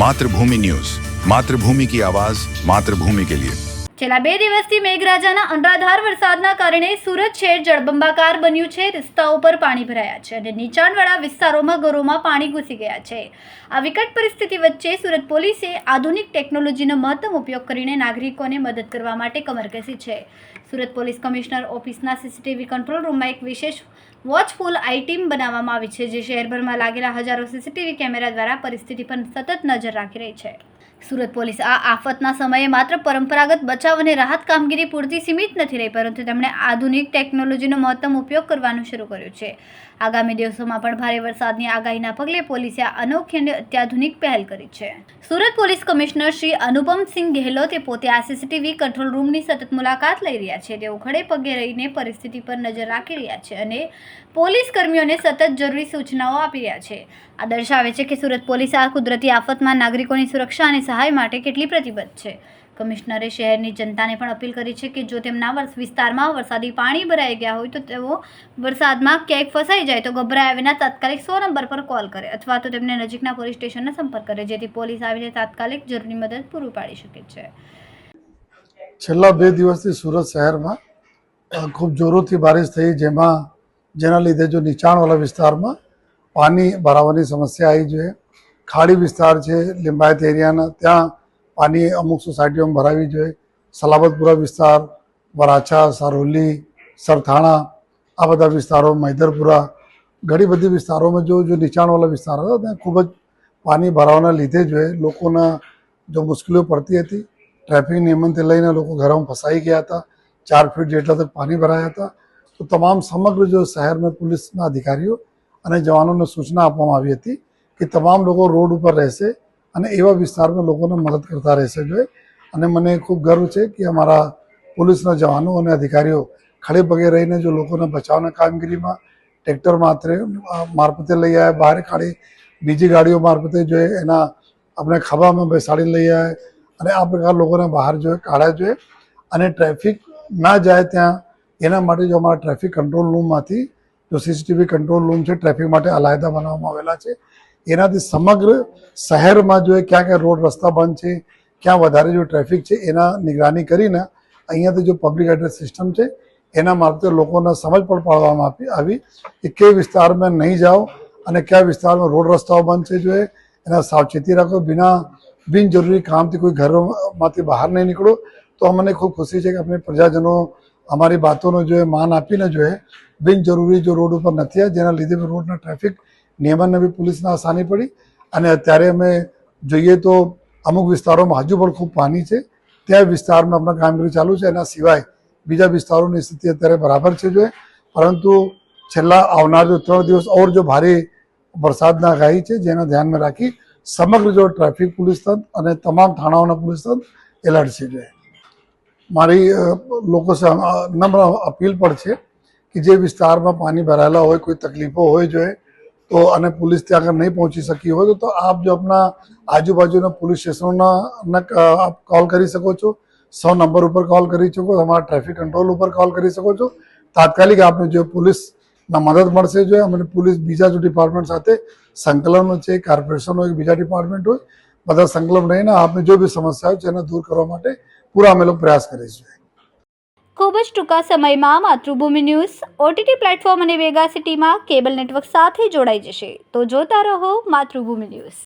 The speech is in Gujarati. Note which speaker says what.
Speaker 1: માતૃભૂમિ ન્યૂઝ. માતૃભૂમિ કી આવાઝ માતૃભૂમિ કે લિયે.
Speaker 2: છેલ્લા બે દિવસથી મેઘરાજાના અનરાધાર વરસાદના કારણે સુરત શહેર જળબંબાકાર બન્યું છે. રસ્તાઓ પર પાણી ભરાયા છે અને નીચાણવાળા વિસ્તારોમાં ઘરોમાં પાણી ઘૂસી ગયા છે. આ વિકટ પરિસ્થિતિ વચ્ચે સુરત પોલીસે આધુનિક ટેકનોલોજીનો મહત્તમ ઉપયોગ કરીને નાગરિકોને મદદ કરવા માટે કમર કસી છે. સુરત પોલીસ કમિશનર ઓફિસના સીસીટીવી કંટ્રોલ રૂમમાં એક વિશેષ વોચફુલ આઈ ટીમ બનાવવામાં આવી છે, જે શહેરભરમાં લાગેલા હજારો સીસીટીવી કેમેરા દ્વારા પરિસ્થિતિ પર સતત નજર રાખી રહી છે. સુરત પોલીસ આ આફતના સમયે માત્ર પરંપરાગત બચાવ અને રાહત કામગીરી પૂરતી સીમિત નથી રહી, પરંતુ તેમણે આધુનિક ટેકનોલોજીનો મહત્તમ ઉપયોગ કરવાનું શરૂ કર્યું છે. આગામી દિવસોમાં પણ ભારે વરસાદની આગાહીના પગલે પોલીસે આ અનોખી અને અત્યાધુનિક પહેલ કરી છે. સુરત પોલીસ કમિશનર શ્રી અનુપમસિંહ ગેહલોતે પોતે આ સીસીટીવી કંટ્રોલ રૂમની સતત મુલાકાત લઈ રહ્યા છે. તેઓ ખડે પગે રહીને પરિસ્થિતિ પર નજર રાખી રહ્યા છે અને પોલીસ કર્મીઓને સતત જરૂરી સૂચનાઓ આપી રહ્યા છે. આ દર્શાવે છે કે સુરત પોલીસ આ કુદરતી આફતમાં નાગરિકોની સુરક્ષા અને સહાય માટે કેટલી પ્રતિબદ્ધ છે. કમિશનરે શહેરની જનતાને પણ અપીલ કરી છે કે જો તેમના વિસ્તારમાં વરસાદી પાણી ભરાઈ ગયા હોય તો તેઓ વરસાદમાં ક્યાંક ફસાઈ જાય તો ગભરાયા વિના તાત્કાલિક સો નંબર પર કોલ કરે અથવા તો તેમને નજીકના પોલીસ સ્ટેશનનો સંપર્ક કરે જેથી પોલીસ આવીને તાત્કાલિક જરૂરી મદદ પૂરું પાડી શકે છે.
Speaker 3: છેલ્લા બે દિવસથી સુરત શહેરમાં ખૂબ જોરોથી બારિશ થઈ, જેમાં, જેના લીધે જો નીચાણવાળા વિસ્તારમાં પાણી ભરાવાની સમસ્યા આવી જોઈએ ખાડી વિસ્તાર છે, લિંબાયત એરિયાના, ત્યાં પાણી અમુક સોસાયટીઓમાં ભરાવી જોઈએ. સલાબતપુરા વિસ્તાર, વરાછા, સારોલી, સરથાણા, આ બધા વિસ્તારો, મૈદરપુરા, ઘણી બધી વિસ્તારોમાં જો જો નીચાણવાળા વિસ્તાર હતા, ત્યાં ખૂબ જ પાણી ભરાવાના લીધે જોઈએ લોકોના જો મુશ્કેલીઓ પડતી હતી. ટ્રાફિક નિયમનથી લઈને લોકો ઘરમાં ફસાઈ ગયા હતા, ચાર ફીટ જેટલા તક પાણી ભરાયા હતા. તો તમામ સમગ્ર જો શહેરમાં પોલીસના અધિકારીઓ અને જવાનોને સૂચના આપવામાં આવી હતી કે તમામ લોકો રોડ ઉપર રહેશે અને એવા વિસ્તારમાં લોકોને મદદ કરતા રહેશે જોઈએ. અને મને ખૂબ ગર્વ છે કે અમારા પોલીસના જવાનો અને અધિકારીઓ ખડે પગે રહીને જો લોકોને બચાવના કામગીરીમાં ટ્રેક્ટર માત્રે મારફતે લઈ આવ્યા, બહાર કાઢી બીજી ગાડીઓ મારફતે જોઈએ એના આપણે ખભામાં બેસાડીને લઈ આવ્યા અને આ પ્રકાર લોકોને બહાર જોઈએ કાઢ્યા જોઈએ અને ટ્રાફિક ના જાય ત્યાં, એના માટે જો અમારા ટ્રાફિક કંટ્રોલ રૂમમાંથી, જો સીસીટીવી કંટ્રોલ રૂમ છે, ટ્રાફિક માટે અલાયદા બનાવવામાં આવેલા છે. એનાથી સમગ્ર શહેરમાં જો ક્યાં ક્યાં રોડ રસ્તા બંધ છે, ક્યાં વધારે જો ટ્રાફિક છે, એના નિગરાની કરીને અહીંયાથી જો પબ્લિક એડ્રેસ સિસ્ટમ છે, એના મારફતે લોકોને સમજ પણ પાડવામાં આપી, આવી કે કઈ વિસ્તારમાં નહીં જાઓ અને કયા વિસ્તારમાં રોડ રસ્તાઓ બંધ છે જોઈએ એના સાવચેતી રાખો. બિના બિનજરૂરી કામથી કોઈ ઘરોમાંથી બહાર નહીં નીકળો, તો અમને ખૂબ ખુશી છે કે આપણે પ્રજાજનો અમારી બાતોનો જો માન આપીને જોઈએ બિનજરૂરી જો રોડ ઉપર નથી જેના લીધે રોડના ટ્રાફિક નિયમનને બી પોલીસને આસાની પડી અને અત્યારે અમે જોઈએ તો અમુક વિસ્તારોમાં હજુ પણ ખૂબ પાણી છે. ત્યાં વિસ્તારમાં આપણા કામગીરી ચાલુ છે એના સિવાય બીજા વિસ્તારોની સ્થિતિ અત્યારે બરાબર છે જોઈએ પરંતુ છેલ્લા આવનાર જો ત્રણ દિવસ ઓર જો ભારે વરસાદના આગાહી છે, જેના ધ્યાનમાં રાખી સમગ્ર જો ટ્રાફિક પોલીસ તંત્ર અને તમામ થાણાઓના પોલીસ તંત્ર એલર્ટ છે મારી લોકો નમ્ર અપીલ પણ છે કે જે વિસ્તારમાં પાણી ભરાયેલા હોય, કોઈ તકલીફો હોય જોઈએ તો અને પોલીસ ત્યાં આગળ નહીં પહોંચી શકી હોય તો આપ જો આપના આજુબાજુના પોલીસ સ્ટેશનોના આપ કોલ કરી શકો છો. સો નંબર ઉપર કોલ કરી શકો અમારા ટ્રાફિક કંટ્રોલ ઉપર કોલ કરી શકો છો. તાત્કાલિક આપને જો પોલીસના મદદ મળશે જોઈએ અને પોલીસ બીજા જો ડિપાર્ટમેન્ટ સાથે સંકલન છે કોર્પોરેશન હોય બીજા ડિપાર્ટમેન્ટ હોય, બધા સંકલન રહીને આપને જો બી સમસ્યા હોય એને દૂર કરવા માટે પૂરા અમે લોકો પ્રયાસ કરીશું.
Speaker 2: ખૂબ જ ટૂંકા સમયમાં માતૃભૂમિ ન્યૂઝ, ઓટીટી પ્લેટફોર્મ અને વેગા સિટીમાં કેબલ નેટવર્ક સાથે જોડાઈ જશે. તો જોતા રહો માતૃભૂમિ ન્યૂઝ.